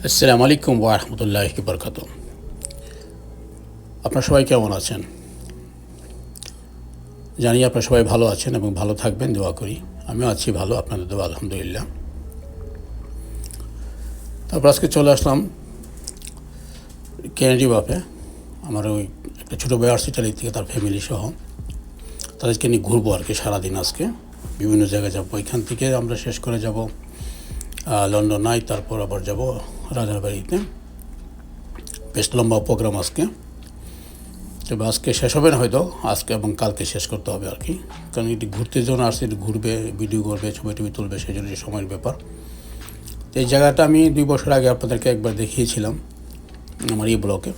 আসসালামু আলাইকুম ওয়ারহমতুল্লাহ বরকাত আপনারা সবাই কেমন আছেন? জানি আপনারা সবাই ভালো আছেন এবং ভালো থাকবেন, দোয়া করি। আমিও আছি ভালো, আপনাদের দোয়া, আলহামদুলিল্লাহ। তারপর আজকে চলে আসলাম কেনেডি বাপে, আমার ওই একটা ছোটো আসছে ইটালি থেকে, তার ফ্যামিলি সহ। তাদেরকে নিয়ে ঘুরবো আর কি সারাদিন আজকে। বিভিন্ন জায়গায় যাব। এখান থেকে আমরা শেষ করে যাব লন্ডন নাই তারপর আবার যাব রাজার বাড়িতে। বেশ লম্বা প্রোগ্রাম আজকে। তবে আজকে শেষ হবে না হয়তো, আজকে এবং কালকে শেষ করতে হবে আর কি। কারণ এটি ঘুরতে জন্য আসছে একটু ঘুরবে ভিডিও করবে, ছবি টবি তুলবে, সেই জন্য সময়ের ব্যাপার। তো এই জায়গাটা আমি দুই বছর আগে আপনাদেরকে একবার দেখিয়েছিলাম, আমার এই ব্লকে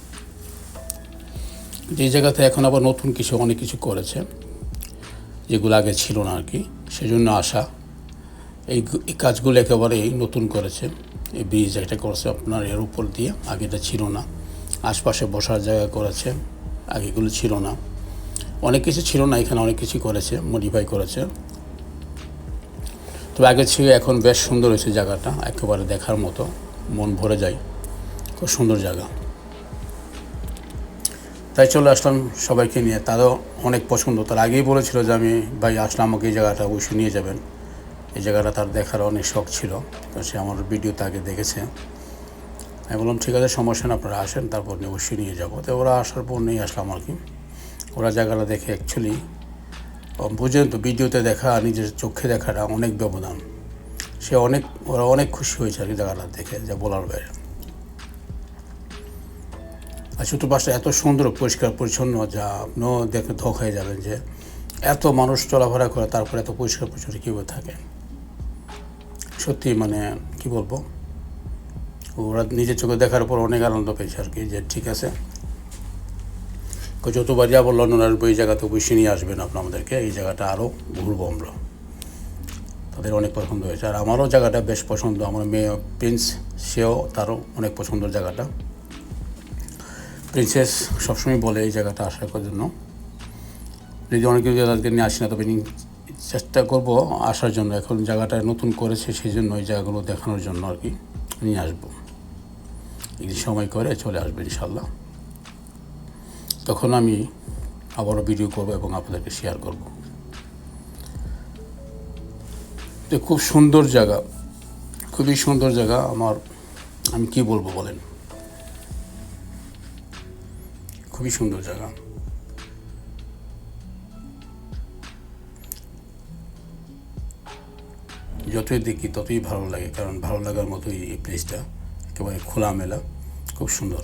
যে জায়গাতে এখন আবার নতুন কিছু, অনেক কিছু করেছে, যেগুলো আগে ছিল না আর কি। সেজন্য আসা এই কাজগুলো একেবারেই নতুন করেছে এই ব্রিজ একটা করেছে আপনার এর উপর দিয়ে, আগেটা ছিল না। আশপাশে বসার জায়গা করেছে, আগেগুলো ছিল না। অনেক কিছু ছিল না, এখানে অনেক কিছু করেছে মডিফাই করেছে। তবে আগে ছিল, এখন বেশ সুন্দর হয়েছে জায়গাটা, একেবারে দেখার মতো, মন ভরে যায়। খুব সুন্দর জায়গা। তাই চলে আসলাম সবাইকে নিয়ে। তারও অনেক পছন্দ। তার আগেই বলেছিল যে আমি, ভাই আসলাম আমাকে এই জায়গাটা অবশ্যই নিয়ে যাবেন। এই জায়গাটা তার দেখার অনেক শখ ছিল, তো সে আমার ভিডিওতে আগে দেখেছে। আমি বললাম, ঠিক আছে সমস্যা না, আপনারা আসেন, তারপর অবশ্যই নিয়ে যাব। তো ওরা আসার পর নিয়ে আসলাম আর কি। ওরা জায়গাটা দেখে অ্যাকচুয়ালি বুঝেন তো, ভিডিওতে দেখা, নিজের চোখে দেখাটা অনেক ব্যবধান। সে অনেক, ওরা অনেক খুশি হয়েছে আর কি জায়গাটা দেখে, যা বলার বাইরে। আর চতুর্পাশটা এত সুন্দর, পরিষ্কার, পরিচ্ছন্ন, যা আপনিও দেখে ধোক হয়ে যাবেন যে, এত মানুষ চলাফেরা করে, তারপরে এত পরিষ্কার, পরিচ্ছন্ন কীভাবে থাকে? সত্যি মানে কি বলব? ওরা নিজের চোখে দেখার পর অনেক আনন্দ পেয়েছে আর কি, যে ঠিক আছে। যতবার যাব লন্ডন আসব এই জায়গাতে অবশ্যই নিয়ে আসবেন আপনার আমাদেরকে, এই জায়গাটা আরও ঘুরবো আমরা। তাদের অনেক পছন্দ হয়েছে। আর আমারও জায়গাটা বেশ পছন্দ। আমার মেয়ে প্রিন্স, সেও তারও অনেক পছন্দের জায়গাটা। প্রিন্সেস সবসময় বলে এই জায়গাটা আসার জন্য। যদি অনেকে তাদেরকে নিয়ে আসি না, তবে চেষ্টা করব আসার জন্য। এখন জায়গাটা নতুন করেছে, সেই জন্য ওই জায়গাগুলো দেখানোর জন্য আর কি নিয়ে আসব। একদিন সময় করে চলে আসবে ইনশাল্লাহ তখন আমি আবারও ভিডিও করব এবং আপনাদেরকে শেয়ার করব। তো খুব সুন্দর জায়গা, খুবই সুন্দর জায়গা। আমার, আমি কি বলব বলেন? খুবই সুন্দর জায়গা। যতই দেখি ততই ভালো লাগে, কারণ ভালো লাগার মতোই এই প্লেসটা একেবারে খোলামেলা, খুব সুন্দর।